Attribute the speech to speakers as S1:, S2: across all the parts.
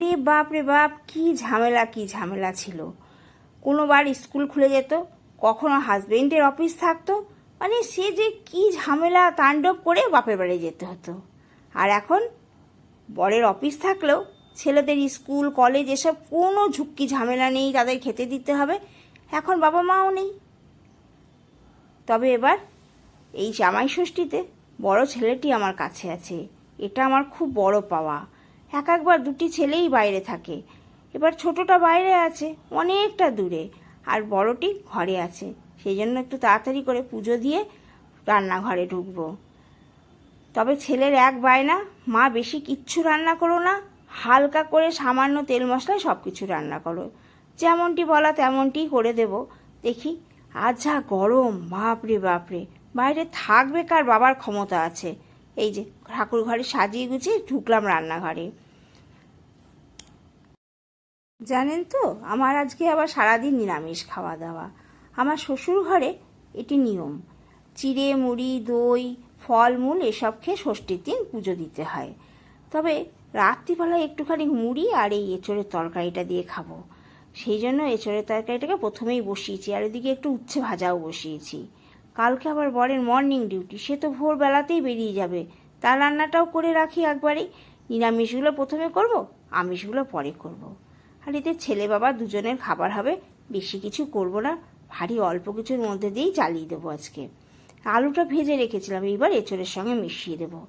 S1: রে বাপ রে বাপ, কি ঝামেলা কি ঝামেলা ছিল। কোনোবার স্কুল খুলে যেত, কখনো হাজবেন্ডের অফিস থাকতো মানে সে যে কি ঝামেলা, তাণ্ডব করে বাপের বাড়ি যেতে হতো। আর এখন বরের অফিস থাকলেও ছেলেদের স্কুল, কলেজ, এসব কোনো ঝুঁকি, ঝামেলা নেই, তাদের খেতে দিতে হবে, এখন বাবা মাও নেই। তবে এবার এই জামাই ষষ্ঠীতে বড় ছেলেটি আমার কাছে আছে, এটা আমার খুব বড় পাওয়া। এক একবার দুটি ছেলেই বাইরে থাকে। এবার ছোটটা বাইরে আছে, অনেকটা দূরে, আর বড়টি ঘরে আছে। সেই জন্য একটু তাড়াতাড়ি করে পুজো দিয়ে রান্নাঘরে ঢুকবো। তবে ছেলের এক বায়না, মা বেশি কিচ্ছু রান্না করো না, হালকা করে সামান্য তেল মশলায় সব কিছু রান্না করো। যেমনটি বলা তেমনটি করে দেব। দেখি আজ যা গরম, বাপরে বাপরে, বাইরে থাকবে কার বাবার ক্ষমতা আছে? এই যে ঠাকুর ঘরে সাজিয়ে গুছিয়ে ঢুকলাম রান্নাঘরে। জানেন তো, আমার আজকে আবার সারাদিন নিরামিষ খাওয়া দাওয়া আমার শ্বশুর ঘরে এটি নিয়ম, চিড়ে, মুড়ি, দই, ফলমূল এসব খেয়ে ষষ্ঠীর দিন পুজো দিতে হয়। তবে রাত্রিবেলায় একটুখানি মুড়ি আর এই এঁচড়ের তরকারিটা দিয়ে খাব। সেই জন্য এঁচড়ের তরকারিটাকে প্রথমেই বসিয়েছি, আর এদিকে একটু উচ্ছে ভাজাও বসিয়েছি। কালকে আবার বরের মর্নিং ডিউটি সে তো ভোরবেলাতেই বেরিয়ে যাবে। তার রান্নাটাও করে রাখি একবারেই নিরামিষগুলো প্রথমে করব, আমিষগুলো পরে করব। আর এতে ছেলে বাবা দুজনের খাবার হবে, বেশি কিছু করব না। ভারী অল্প কিছুর মধ্যে দিয়েই চালিয়ে দেবো আজকে। আলুটা ভেজে রেখেছিলাম, এইবার এঁচড়ের সঙ্গে মিশিয়ে দেবো।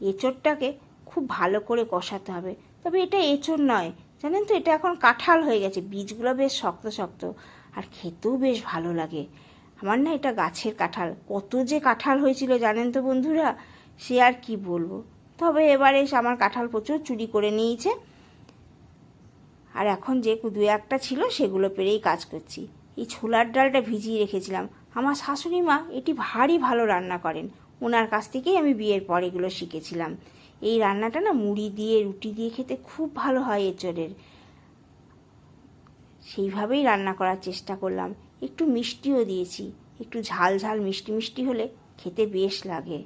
S1: এঁচড়টাকে খুব ভালো করে কষাতে হবে। তবে এটা এঁচড় নয়, জানেন তো? এটা এখন কাঁঠাল হয়ে গেছে। বীজগুলো বেশ শক্ত শক্ত, আর খেতেও বেশ ভালো লাগে। আমার না এটা গাছের কাঁঠাল। কত যে কাঁঠাল হয়েছিল জানেন তো বন্ধুরা? সে আর কি বলব? তবে এবারে এসে আমার কাঁঠাল প্রচুর চুরি করে নিয়েছে। আর এখন যে দু একটা ছিল, সেগুলো পেরেই কাজ করছি। এই ছোলার ডালটা ভিজিয়ে রেখেছিলাম। আমার শাশুড়ি মা এটি ভারী ভালো রান্না করেন। ওনার কাছ থেকেই আমি বিয়ের পর এগুলো শিখেছিলাম। এই রান্নাটা না মুড়ি দিয়ে, রুটি দিয়ে খেতে খুব ভালো হয় এঁচড়ের। সেইভাবেই রান্না করার চেষ্টা করলাম। একটু মিষ্টিও দিয়েছি। একটু ঝাল ঝাল মিষ্টি মিষ্টি হলে খেতে বেশ লাগে।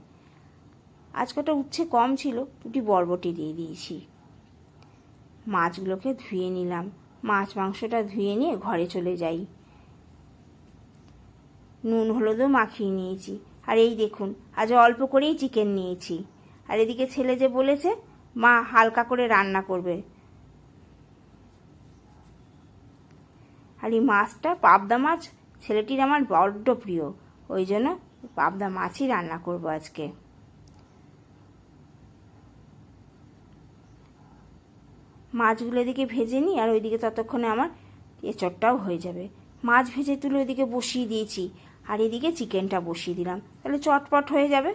S1: আজ কটা উচ্ছে কম ছিল, দুটি বরবটি দিয়ে দিয়েছি। মাছগুলোকে ধুয়ে নিলাম। মাছ মাংসটা ধুয়ে নিয়ে ঘরে চলে যাই। নুন হলুদও মাখিয়ে নিয়েছি। আর এই দেখুন, আজ অল্প করেই চিকেন নিয়েছি। আর এদিকে ছেলে যে বলেছে, মা হালকা করে রান্না করবে। আর এই মাছটা, পাবদা মাছ? ছেলেটির আমার বড্ড প্রিয়। ওই জন্য পাবদা মাছই রান্না করব আজকে। মাছগুলো এদিকে ভেজে নিই, আর ওইদিকে ততক্ষণে আমার এচটটাও হয়ে যাবে। মাছ ভেজে তুলে ওইদিকে বসিয়ে দিয়েছি, আর এদিকে চিকেনটা বসিয়ে দিলাম। তাহলে চটপট হয়ে যাবে।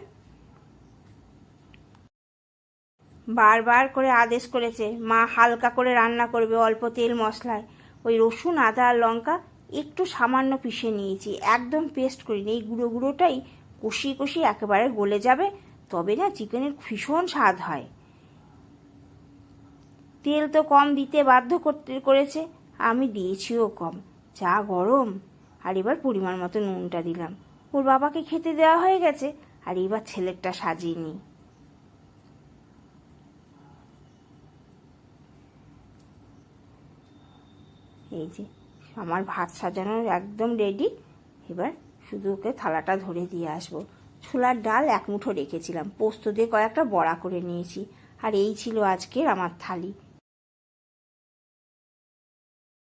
S1: বারবার করে আদেশ করেছে, মা হালকা করে রান্না করবে অল্প তেল মশলায়। ওই রসুন, আদা আর লঙ্কা একটু সামান্য পিষে নিয়েছি। একদম পেস্ট করিনি। এই গুঁড়ো গুঁড়োটাই কষিয়ে কষিয়ে একেবারে গলে যাবে, তবে না চিকেনের ভীষণ স্বাদ হয়। তেল তো কম দিতে বাধ্য করতে, করেছে। আমি দিয়েছিও কম। যা গরম। আর এবার পরিমাণ মতো নুনটা দিলাম। ওর বাবাকে খেতে দেওয়া হয়ে গেছে। আর এবার ছেলেরটা সাজিয়ে নিই। এই যে, আমার ভাত সাজানো একদম রেডি এবার শুধু ওকে থালাটা ধরে দিয়ে আসব। ছোলার ডাল এক মুঠো রেখেছিলাম। পোস্ত দিয়ে কয়েকটা বড়া করে নিয়েছি। আর এই ছিল আজকের আমার থালি।